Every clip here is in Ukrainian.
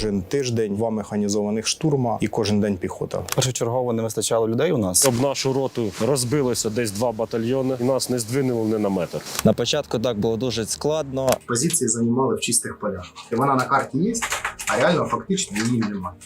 Кожен тиждень два механізованих штурма і кожен день піхота. Першочергово не вистачало людей у нас. Об нашу роту розбилося десь два батальйони, і нас не здвинули ні на метр. На початку так було дуже складно. позиції займали в чистих полях. І вона на карті є, а реально фактично її немає.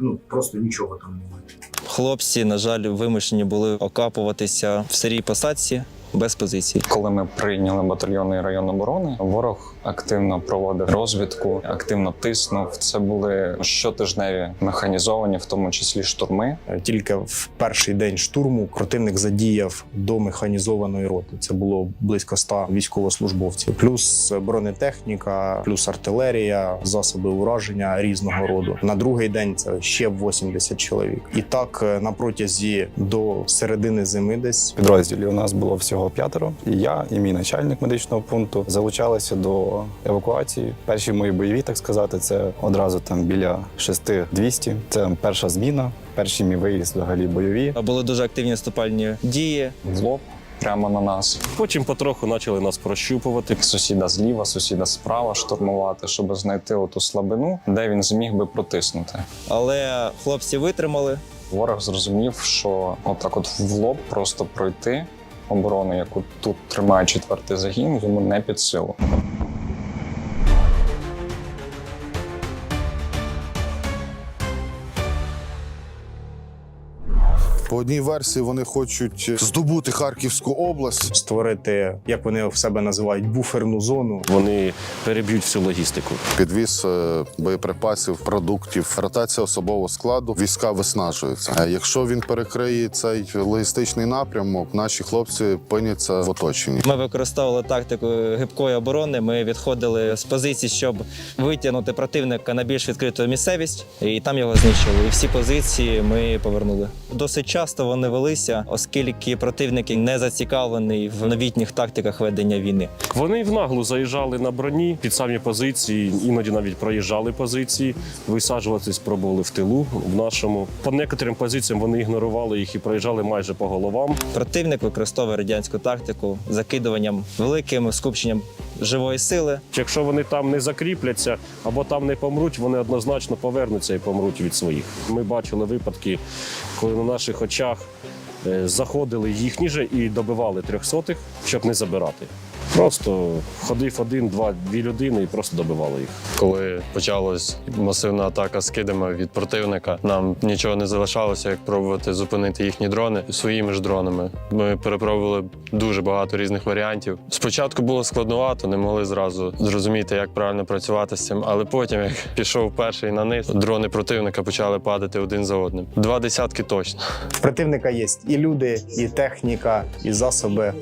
Ну просто нічого там немає. Хлопці, на жаль, вимушені були окапуватися в сирій посадці без позицій. Коли ми прийняли батальйонний район оборони, ворог активно проводив розвідку, активно тиснув. Це були щотижневі механізовані, в тому числі штурми. Е, Тільки в перший день штурму противник задіяв до механізованої роти. Це було близько 100 військовослужбовців, плюс бронетехніка, плюс артилерія, засоби ураження різного роду. На другий день це ще 80 чоловік. І так е, на протязі до середини зими, десь підрозділі у нас було всього п'ятеро. І я, і мій начальник медичного пункту залучалися до евакуації. Перші мої бойові, так сказати, це одразу там біля 6-200. Це перша зміна, перший мій виїзд взагалі бойові. Були дуже активні наступальні дії. В лоб прямо на нас. Потім потроху почали нас прощупувати. Сусіда зліва, сусіда справа штурмувати, щоб знайти оту слабину, де він зміг би протиснути. Але хлопці витримали. Ворог зрозумів, що отак, от в лоб просто пройти оборону, яку тут тримає четвертий загін, йому не під силу. По одній версії вони хочуть здобути Харківську область. створити, як вони в себе називають, буферну зону. Вони переб'ють всю логістику. Підвіз е, боєприпасів, продуктів, ротація особового складу. Війська виснажуються. Е, Якщо він перекриє цей логістичний напрямок, наші хлопці опиняться в оточенні. Ми використовували тактику гибкої оборони. Ми відходили з позицій, щоб витягнути противника на більш відкриту місцевість, і там його знищили. І всі позиції ми повернули. Досить часто вони велися, оскільки противник не зацікавлений в новітніх тактиках ведення війни. Вони в наглу заїжджали на броні під самі позиції, іноді навіть проїжджали позиції, висаджуватись пробували в тилу в нашому. По некоторим позиціям вони ігнорували їх і проїжджали майже по головам. Противник використовує радянську тактику закидуванням великим скупченням живої сили. Якщо вони там не закріпляться або там не помруть, вони однозначно повернуться і помруть від своїх. Ми бачили випадки, коли на наших очах е, заходили їхні же і добивали трьохсотих, щоб не забирати. Просто ходив один, два, дві людини і просто добивали їх. Коли почалась масивна атака скидами від противника, нам нічого не залишалося, як пробувати зупинити їхні дрони своїми ж дронами. Ми перепробували дуже багато різних варіантів. Спочатку було складновато, не могли зразу зрозуміти, як правильно працювати з цим. Але потім, як пішов перший на низ, дрони противника почали падати один за одним. Два десятки точно. В противника є і люди, і техніка, і засоби.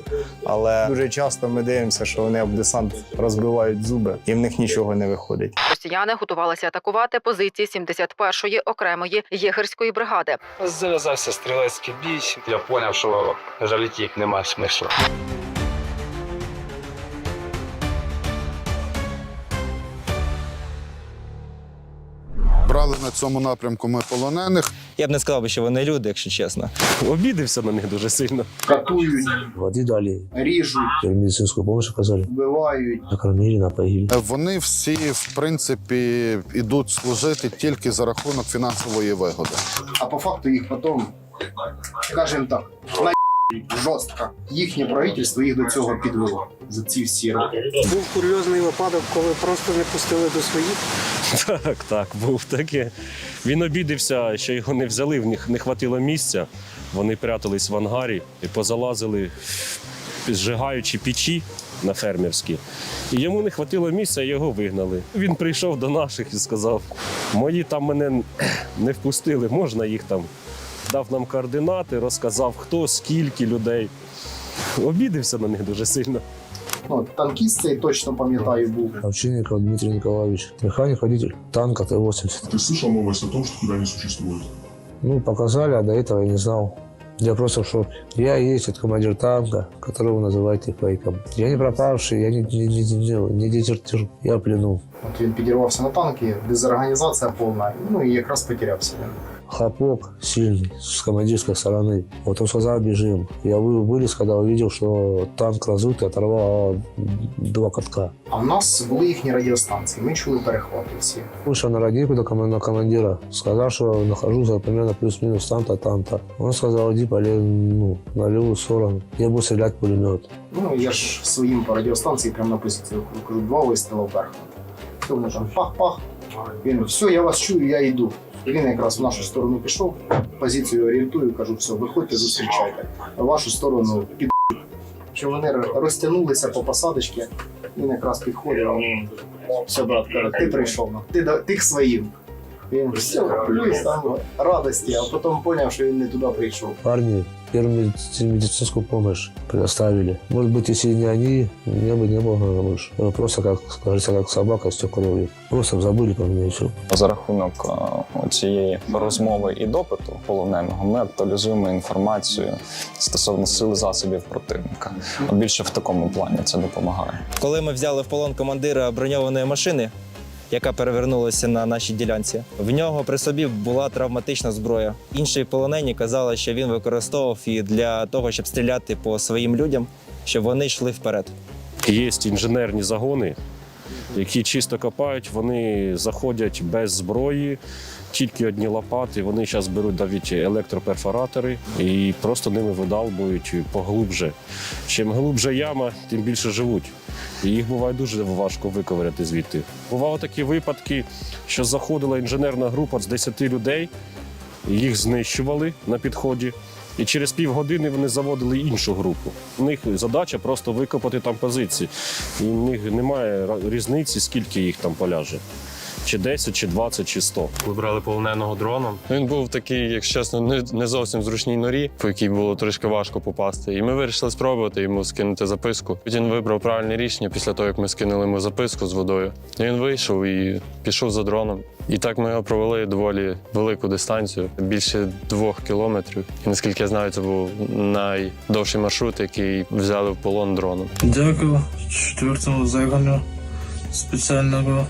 Але дуже часто ми дивимося, що вони об десант розбивають зуби, і в них нічого не виходить. Росіяни готувалися атакувати позиції 71-ї окремої єгерської бригади. Зав'язався стрілецький бій. Я зрозумів, що жаліти їх немає смислу. Брали на цьому напрямку ми полонених. Я б не сказав, би, що вони люди, якщо чесно. Обідився на них дуже сильно. Катують, дали, ріжуть, медицинську помощь оказали, вбивають. накормили, напоили. Е, Вони всі, в принципі, ідуть служити тільки за рахунок фінансової вигоди. А по факту їх потім, скажімо так, жорстко. Їхнє правительство їх до цього підвело за ці всі роки. Був курйозний випадок, коли просто не пустили до своїх. Так, так, був таке. Він обідився, що його не взяли, в них не хватило місця. Вони прятались в ангарі і позалазили, зжигаючи печі на фермерські. І йому не хватило місця, його вигнали. Він прийшов до наших і сказав: мої там мене не впустили, можна їх там. Дав нам координати, розказав, хто, скільки людей. Обідився на них дуже сильно. Ну, танкіст цей точно пам'ятаю був. Овчинников Дмитрий Николаевич, механик-водитель танка Т-80. Ты слышал новость о том, что тебя не существует? Ну, показали, а до этого я не знал. Я просто в шоке. Я и есть этот командир танка, которого вы называете фейком. Я не пропавший, я не, не, не, не, не дезертир, я в плену. От він підірвався на танки, дезорганізація повна, ну і якраз потерявся. він. хлопок сильный с командирской стороны. Вот он сказал, бежим. Я вы- вылез, когда увидел, что танк разутый, оторвал два катка. А в нас були їхні радіостанції, ми чули перехвати всі. Вышел на радийку до кома- на командира, сказал, что нахожусь за примерно плюс-минус там-то, там-то. Он сказал, иди поле, ну, на левую сторону. Я буду стрелять в пулемет. Ну, я ж своїм по радіостанції прямо на позицію кажу, два вистріли вверх. Тому там пах-пах. Він все, я вас чую, я йду. Він якраз в нашу сторону пішов, позицію орієнтую, кажу, все, виходьте, зустрічайте. Вашу сторону під. Вони розтягнулися по посадочці, він якраз підходив, все, брат, каже, ти прийшов, ну, ти, до- ти к своїм. Він все, плюс там радості, а потім зрозумів, що він не туди прийшов. Парни первую медици- медицинскую помощь предоставили. Может быть, если не они, меня бы не было наверное, больше. Я Просто, как говорится, как собака с кровью. Просто забыли про меня и все. За рахунок е, цієї розмови і допиту полоненого ми актуалізуємо інформацію стосовно сил засобів противника. От Більше в такому плані це допомагає. Коли ми взяли в полон командира броньованої машини, яка перевернулася на нашій ділянці, в нього при собі була травматична зброя. Інші полонені казали, що він використовував її для того, щоб стріляти по своїм людям, щоб вони йшли вперед. Є інженерні загони, які чисто копають, вони заходять без зброї, тільки одні лопати. Вони зараз беруть навіть електроперфоратори і просто ними видалбують поглубже. Чим глубже яма, тим більше живуть. І їх буває дуже важко виковиряти звідти. Бували такі випадки, що заходила інженерна група з 10 людей, їх знищували на підході. І через півгодини вони заводили іншу групу. У них задача просто викопати там позиції. І в них немає різниці, скільки їх там поляже. Чи 10, чи 20, чи 100. Вибрали полоненого дроном. Він був такий, якщо чесно, не, не зовсім зручній норі, по якій було трошки важко попасти. І ми вирішили спробувати йому скинути записку. Він вибрав правильне рішення після того, як ми скинули йому записку з водою. І він вийшов і пішов за дроном. І так ми його провели доволі велику дистанцію, більше двох кілометрів. І наскільки я знаю, це був найдовший маршрут, який взяли в полон дроном. Дякую четвертому загону спеціального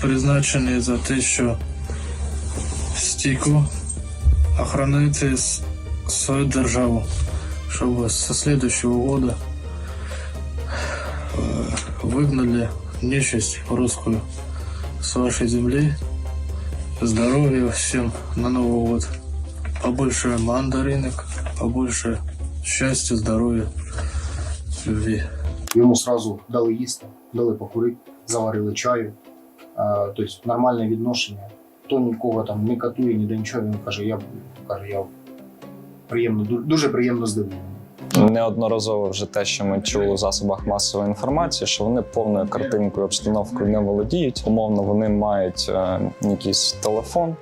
призначений за те, що стійко охороняти с- свою державу, щоб со следующего года э, выгнали нечисть русскую с вашей земли. Здоровья всем на Новый год. Побольше мандаринок, побольше счастья, здоровья, любви. Йому сразу дали їсти, дали покурити, заварили чаю. А, тобто нормальне відношення. То нікого там не катує, ніде нічого. Він каже, я каже, я приємно, дуже приємно здивований. Неодноразово вже те, що ми чули в засобах масової інформації, що вони повною картинкою обстановкою не володіють. Умовно, вони мають е, якийсь телефон,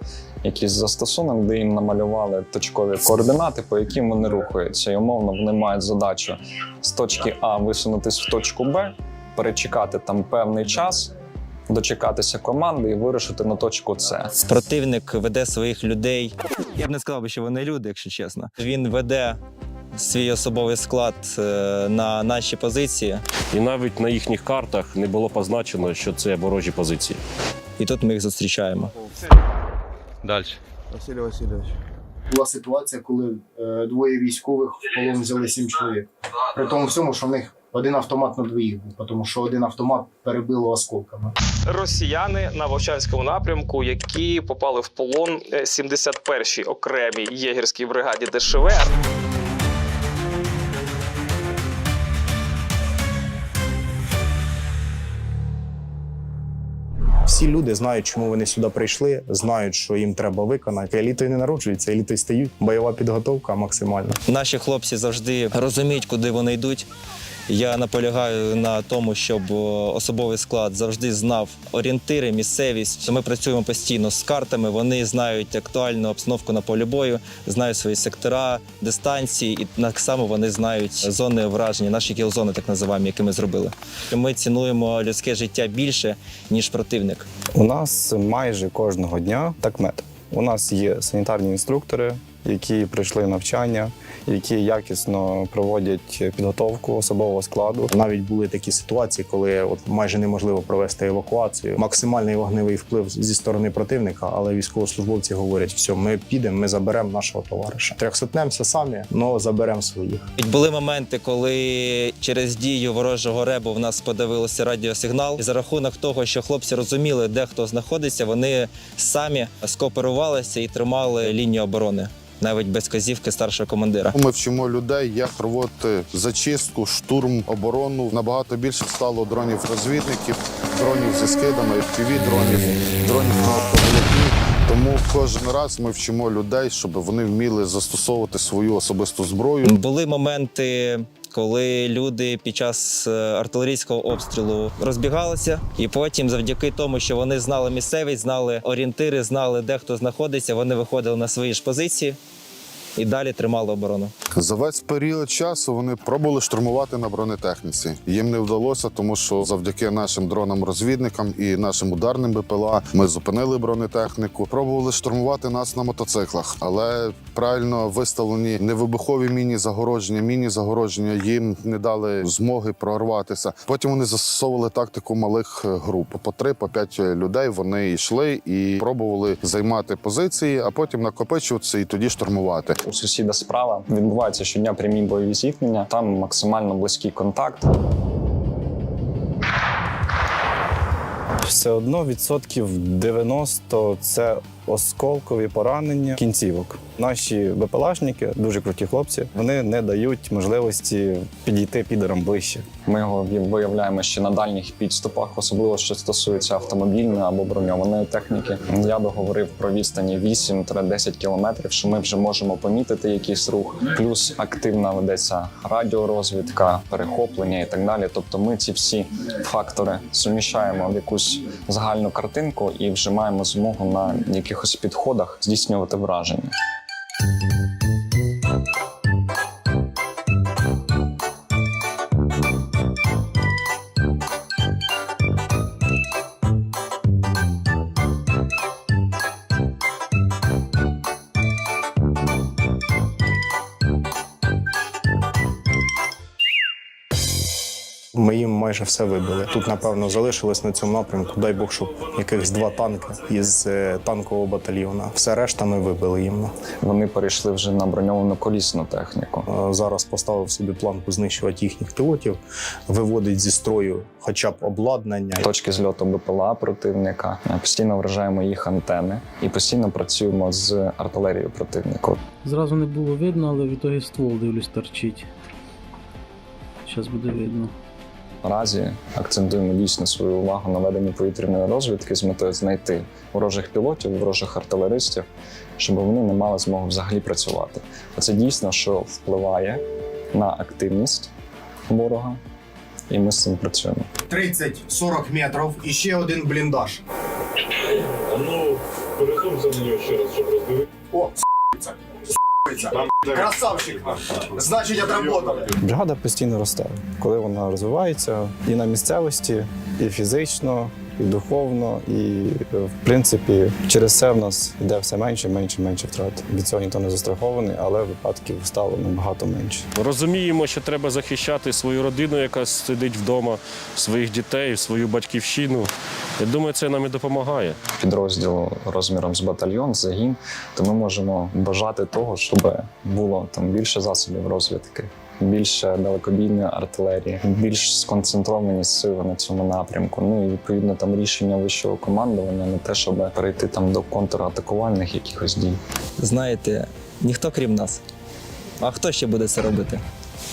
якийсь застосунок, де їм намалювали точкові координати, по яким вони рухаються. І умовно вони мають задачу з точки А висунутись в точку Б, перечекати там певний час. Дочекатися команди і вирушити на точку С. Противник веде своїх людей. Я б не сказав, би, що вони люди, якщо чесно. Він веде свій особовий склад е, на наші позиції, І навіть на їхніх картах не було позначено, що це ворожі позиції. і тут ми їх зустрічаємо. Далі. Василий Васильевич. Була ситуація, коли е, двоє військових в полон взяли сім чоловік. При тому всьому, що в них один автомат на двоїх був, тому що один автомат перебило осколками. Росіяни на Вовчанському напрямку, які попали в полон е, 71-й окремій єгерській бригаді ДШВ. Всі люди знають, чому вони сюди прийшли, знають, що їм треба виконати. Елітою не народжуються, елітою стають. Бойова підготовка максимальна. Наші хлопці завжди розуміють, куди вони йдуть. Я наполягаю на тому, щоб е, особовий склад завжди знав орієнтири, місцевість. Ми працюємо постійно з картами. Вони знають актуальну обстановку на полі бою, знають свої сектора, дистанції, і так само вони знають зони враження, наші кілзони, так називаємо, які ми зробили. Ми цінуємо людське життя більше ніж противник. У нас майже кожного дня такмет. У нас є санітарні інструктори, які пройшли навчання, які якісно проводять підготовку особового складу. Навіть були такі ситуації, коли от майже неможливо провести евакуацію. Максимальний вогневий вплив зі сторони противника, але військовослужбовці говорять: все, ми підемо, ми заберемо нашого товариша. Трьохсотнемося самі, але заберемо своїх. І були моменти, коли через дію ворожого ребу в нас подивилося радіосигнал. І за рахунок того, що хлопці розуміли, де хто знаходиться, вони самі скооперувалися і тримали лінію оборони, навіть без казівки старшого командира. Ми вчимо людей, як рвоти зачистку, штурм, оборону. Набагато більше стало дронів-розвідників, дронів зі скидами, fpv дронів, дронів на. Тому кожен раз ми вчимо людей, щоб вони вміли застосовувати свою особисту зброю. Були моменти. Коли люди під час е, артилерійського обстрілу розбігалися, і потім, завдяки тому, що вони знали місцевість, знали орієнтири, знали де хто знаходиться, вони виходили на свої ж позиції і далі тримали оборону. За весь період часу вони пробували штурмувати на бронетехніці. Їм не вдалося, тому що завдяки нашим дронам-розвідникам і нашим ударним БПЛА ми зупинили бронетехніку. Пробували штурмувати нас на мотоциклах, але правильно виставлені невибухові міні-загородження. Міні-загородження їм не дали змоги прорватися. Потім вони застосовували тактику малих е, груп. По три, по п'ять людей вони йшли і пробували займати позиції, а потім накопичуватися і тоді штурмувати. У сусіда справа відбуваються щодня прямі бойові зіткнення. Там максимально близький контакт. Все одно відсотків 90 – це осколкові поранення кінцівок. Наші БПЛАшники, дуже круті хлопці, вони не дають можливості підійти підерам ближче. Ми його виявляємо ще на дальніх підступах, особливо що стосується автомобільної або броньованої техніки. Я би говорив про відстані 8-10 кілометрів, що ми вже можемо помітити якийсь рух. Плюс активна ведеться радіорозвідка, перехоплення і так далі. Тобто, ми ці всі фактори суміщаємо в якусь загальну картинку і вже маємо змогу на якихось підходах здійснювати враження. Їм майже все вибили. Тут, напевно, залишилось на цьому напрямку. Дай Бог, щоб якихось два танки із е, танкового батальйона. Все решта ми вибили їм. Вони перейшли вже на броньовану колісну техніку. Е, Зараз поставив собі планку знищувати їхніх пілотів, виводить зі строю хоча б обладнання. Точки зльоту БПЛА противника постійно вражаємо їх антени і постійно працюємо з артилерією противника. Зразу не було видно, але в ітогі ствол дивлюсь торчить. Зараз буде видно. Наразі акцентуємо дійсно свою увагу на веденні повітряної розвідки з метою знайти ворожих пілотів, ворожих артилеристів, щоб вони не мали змоги взагалі працювати. А це дійсно, що впливає на активність ворога, і ми з цим працюємо. 30-40 метрів і ще один бліндаж. Ну, пересунься на нього ще раз, С***ться. Красавчик. Значить, отработали. Бригада постійно росте, коли вона розвивається і на місцевості, і фізично, і духовно, і е, в принципі через це в нас йде все менше, менше, менше втрат. Від цього ніхто не застрахований, але випадків стало набагато менше. Розуміємо, що треба захищати свою родину, яка сидить вдома, своїх дітей, свою батьківщину. Я думаю, це нам і допомагає. Підрозділ розміром з батальйон, загін, то ми можемо бажати того, щоб було там більше засобів розвідки. Більше далекобійної артилерії, більш сконцентровані сили на цьому напрямку. Ну і відповідно там рішення вищого командування не те, щоб перейти там до контратакувальних якихось дій. Знаєте, ніхто крім нас. А хто ще буде це робити?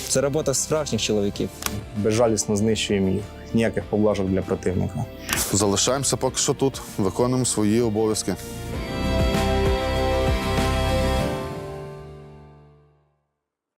Це робота справжніх чоловіків. Безжалісно знищуємо їх. Ніяких поблажок для противника. Залишаємося поки що тут, виконуємо свої обов'язки.